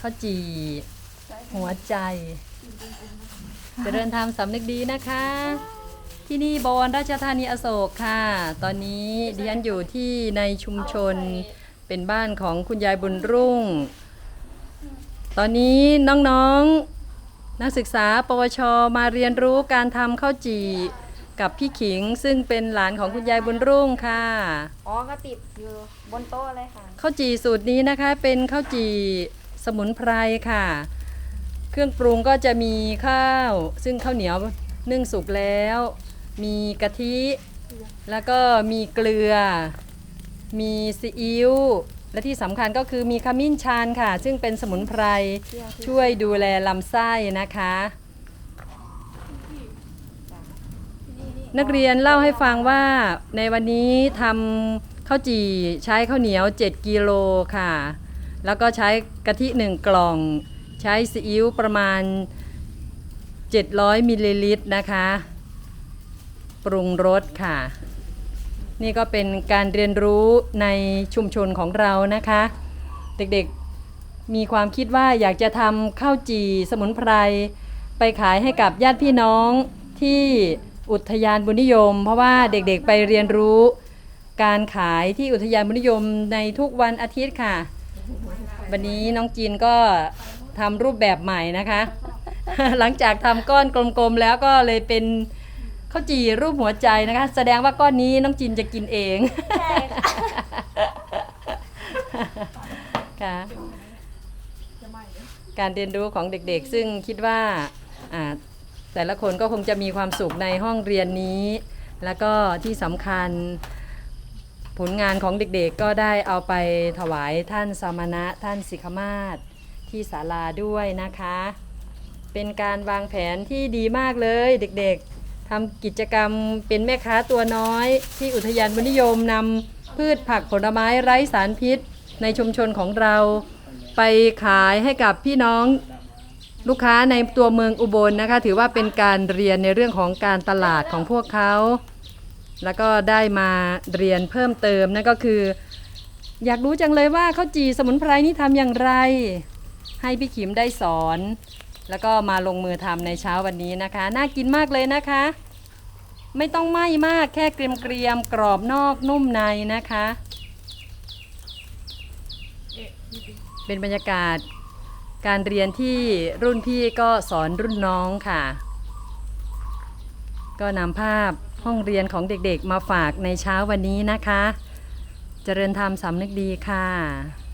ข้าวจี่หัวใจ เจริญธรรมสำนึกดีนะคะ ที่นี่บวรราชธานีอโศกค่ะ ตอนนี้ดิฉันอยู่ที่ในชุมชนเป็นบ้านของคุณยายบุญรุ่ง ตอนนี้น้องๆนักศึกษา ปวช มาเรียนรู้การทำข้าวจี่กับพี่ขิงซึ่งเป็นหลานของคุณยายบุญรุ่งค่ะ อ๋อก็ติดอยู่บนโต๊ะเลยค่ะข้าวจี่สูตรนี้นะคะเป็นข้าวจี่ สมุนไพรค่ะ เครื่องปรุงก็จะมีข้าว ซึ่งข้าวเหนียวนึ่งสุกแล้ว มีกะทิ แล้วก็มีเกลือ มีซีอิ๊ว และที่สำคัญก็คือมีขมิ้นชันค่ะ ซึ่งเป็นสมุนไพรช่วยดูแลลำไส้นะคะนักเรียนเล่าให้ฟังว่าในวันนี้ทำข้าวจี่ใช้ข้าวเหนียว 7 กิโลค่ะ แล้วก็ใช้กะทิ 1 กล่อง ใช้ซีอิ๊วประมาณ 700มิลลิลิตรนะคะ ปรุงรสค่ะ นี่ก็เป็นการเรียนรู้ในชุมชนของเรานะคะ เด็กๆมีความคิดว่าอยากจะทำข้าวจี่สมุนไพร ไปขายให้กับญาติพี่น้องที่อุทยานบุญนิยม เพราะว่าเด็กๆไปเรียนรู้การขายที่อุทยานบุญนิยมในทุกวันอาทิตย์ค่ะ วันนี้น้องจีนก็ทำรูปแบบใหม่นะคะ หลังจากทำก้อนกลมๆแล้วก็เลยเป็นข้าวจี่รูปหัวใจนะคะ แสดงว่าก้อนนี้น้องจีนจะกินเอง ใช่ค่ะค่ะการเรียนรู้ของเด็กๆ ซึ่งคิดว่าอ่า แต่ละคนก็คงจะมีความสุขในห้องเรียนนี้ แล้วก็ที่สำคัญ ผลงานของเด็กๆก็ได้เอาไปถวายท่านสมณะท่านสิกขมาศที่ศาลาด้วยนะคะ เป็นการวางแผนที่ดีมากเลยเด็กๆทำกิจกรรมเป็นแม่ค้าตัวน้อย ที่อุทยานบุญนิยมนำพืชผักผลไม้ไร้สารพิษ ในชุมชนของเราไปขายให้กับพี่น้องลูกค้าในตัวเมืองอุบลนะคะ ถือว่าเป็นการเรียนในเรื่องของการตลาดของพวกเขา แล้วก็ได้มาเรียนเพิ่มเติมนั่นก็คือ อยากรู้จังเลยว่าข้าวจีสมุนไพรนี่ทำอย่างไร ให้พี่ขิมได้สอน แล้วก็มาลงมือทำในเช้าวันนี้นะคะ น่ากินมากเลยนะคะ ไม่ต้องไหม้มากแค่เกรียมๆกรอบนอกนุ่มในนะคะ เป็นบรรยากาศการเรียนที่รุ่นพี่ก็สอนรุ่นน้องค่ะ ก็นำภาพห้องเรียนของเด็กๆมาฝากในเช้าวันนี้นะคะ เจริญธรรมสำนึกดีค่ะ